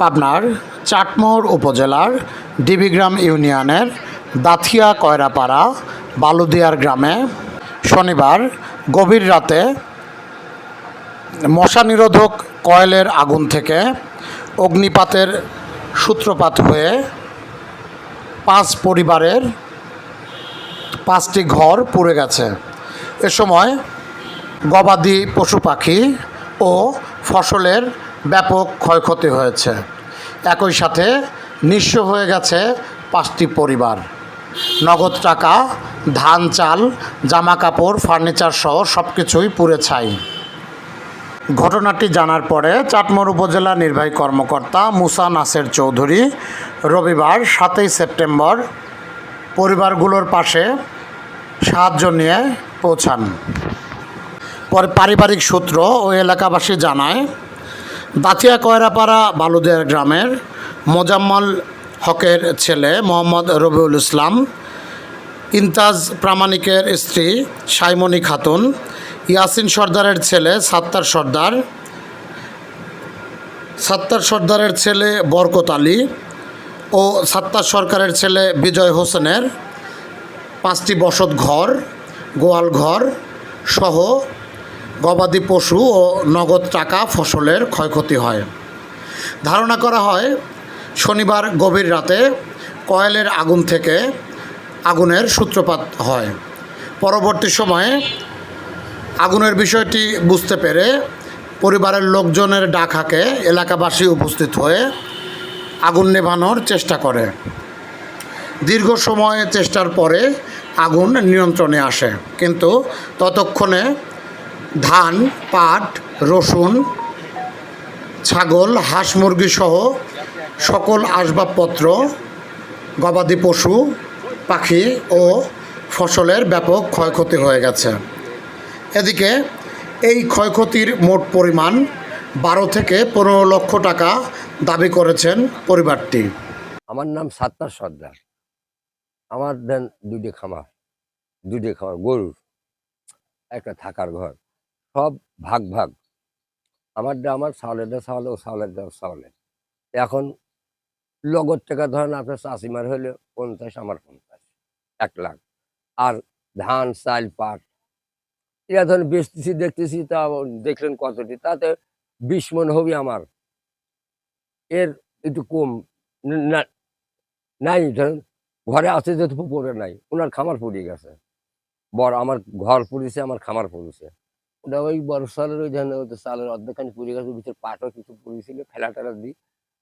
পাবনার চাটমোর উপজেলার ডিবিগ্রাম ইউনিয়নের দাথিয়া কয়রাপাড়া বালুদিয়ার গ্রামে শনিবার গভীর রাতে মশা নিরোধক কয়েলের আগুন থেকে অগ্নিপাতের সূত্রপাত হয়ে পাঁচ পরিবারের পাঁচটি ঘর পুড়ে গেছে। এ সময় গবাদি পশু পাখি ও ফসলের ব্যাপক ক্ষয়ক্ষতি হয়েছে। একই সাথে নিঃস্ব হয়ে গেছে পাঁচটি পরিবার। নগদ টাকা, ধান, চাল জামা কাপড় ফার্নিচার সহ সব কিছুই পুড়ে ছাই। ঘটনাটি জানার পরে চাটমোর উপজেলা নির্বাহী কর্মকর্তা মুসা নাসের চৌধুরী রবিবার সাতই সেপ্টেম্বর পরিবারগুলোর পাশে সাহায্য নিয়ে পৌঁছান। পরে পারিবারিক সূত্র ও এলাকাবাসী জানায় দাতিয়া কয়রাপাড়া বালুদিয়ার গ্রামের মোজাম্মল হকের ছেলে মোহাম্মদ রবিউল ইসলাম ইন্তাজ প্রামাণিকের স্ত্রী সাইমনি খাতুন, ইয়াসিন সর্দারের ছেলে সাত্তার সর্দার, সাত্তার সর্দারের ছেলে বরকত আলী ও সাত্তার সরকারের ছেলে বিজয় হোসেনের পাঁচটি বসত ঘর, গোয়াল ঘর সহ গবাদি পশু ও নগদ টাকা ফসলের ক্ষয়ক্ষতি হয়। ধারণা করা হয়, শনিবার গভীর রাতে কয়েলের আগুন থেকে আগুনের সূত্রপাত হয়। পরবর্তী সময়ে আগুনের বিষয়টি বুঝতে পেরে পরিবারের লোকজনের ডাক হাঁকে এলাকাবাসী উপস্থিত হয়ে আগুন নেভানোর চেষ্টা করে। দীর্ঘ সময় চেষ্টার পরে আগুন নিয়ন্ত্রণে আসে, কিন্তু ততক্ষণে ধান, পাট, রসুন, ছাগল, হাঁস মুরগি সহ সকল আসবাবপত্র, গবাদি পশু, পাখি ও ফসলের ব্যাপক ক্ষয়ক্ষতি হয়ে গেছে। এদিকে এই ক্ষয়ক্ষতির মোট পরিমাণ বারো থেকে পনেরো লক্ষ টাকা দাবি করেছেন পরিবারটি। আমার নাম সাত্তার সর্দার। আমার দেন দুটি খামার দুটি খামার, গরুর। একটা থাকার ঘর। সব ভাগ ভাগ। আমারটা আমার চাউলেরটা চাউলে, ও চাউলেরটা চাউলের এখন লগত টাকা ধরেন আপনার চাষিমার হলে পঞ্চাশ, আমার পঞ্চাশ, এক লাখ। আর ধান, চাল, পাট, এরা ধরেন বেচতেছি, দেখতেছি, তা দেখলেন কতটি? তাতে বিশ মন হবে আমার। এর একটু কম নাই, ধরেন ঘরে আছে যেহেতু পুকুরে নাই ওনার খামার পুড়িয়ে গেছে। বড় আমার ঘর পুড়িয়েছে আমার খামার পুড়িয়েছে ওটা ওই সালের ওই ধান সালের অর্ধেকখানি পুড়ে গেছে, ভিতরে পাটও কিছু পুড়িয়েছিল ফেলা টেলা দিয়ে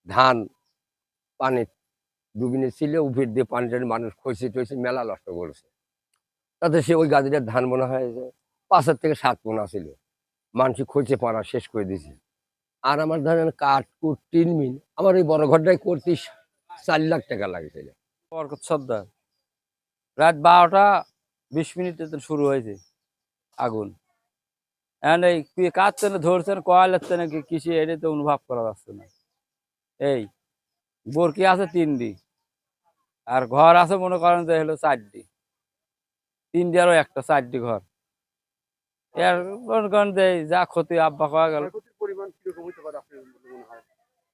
ধান পানি ডুবিনে ছিল উপর দিয়ে পানি টানি মানুষ খসে টইছে মেলা নষ্ট করেছে। তাতে সে ওই গাদিটার ধান মনে হয় যে পাঁচের থেকে সাত পোনা ছিল। মানুষ খোঁজে পাড়া শেষ করে দিয়েছে। আর আমার ধরেন কাঠ, কুট, টিন, মিন, আমার ওই বড় ঘরটাই করতে চার লাখ টাকা লাগেছিল বরকত সর্দার। রাত বারোটা বিশ মিনিটে তো শুরু হয়েছে, আগুন। এখন এই কি কাটছেন ধরছেন কয়াল হচ্ছে নাকি? কৃষি এটা তো অনুভব করা যাচ্ছে না। এই বরকি আছে? তিনটি। আর ঘর আছে মনে করেন যে হলো চারটি। তিনটি আরও একটা চারটি ঘর। এর মনে করেন যে যা ক্ষতি আব্বা কয়া গেল।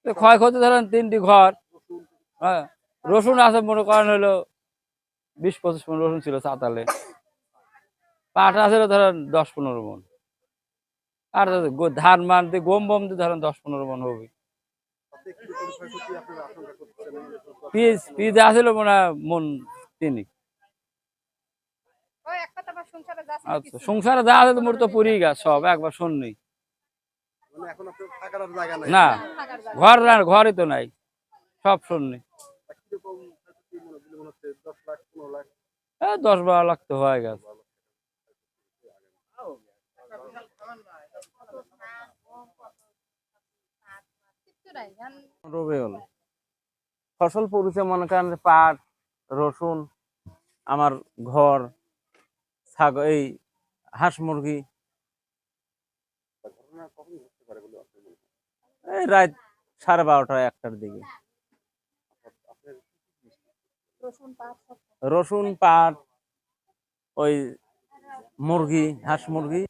ক্ষয়ক্ষতি ধরেন তিনটি ঘর। হ্যাঁ রসুন আছে মনে করেন হলো বিশ পঁচিশ মন রসুন ছিল চাতালে পাট আছে ধরেন দশ পনেরো মন। আর ধান মান দিয়ে গম বম দিয়ে ধরেন দশ পনেরো মন হবে। পিস পিস আসলে মনে হয় মন তিনি আচ্ছা সংসারে যা আছে তো মোর তো পুরি গাছ সব একবার শুননি না। ঘর না ঘরই তো নাই সব শুননি দশ বারো লাখ তো হয়ে গেছে কিচ্ছু নাই, ধান রবিউল। ফসল পড়েছে মনে করেন পাট রসুন আমার ঘর ছাগল এই হাঁস মুরগি। এই রাত সাড়ে বারোটা একটার দিকে। রসুন রসুন পাট ওই মুরগি হাঁস মুরগি।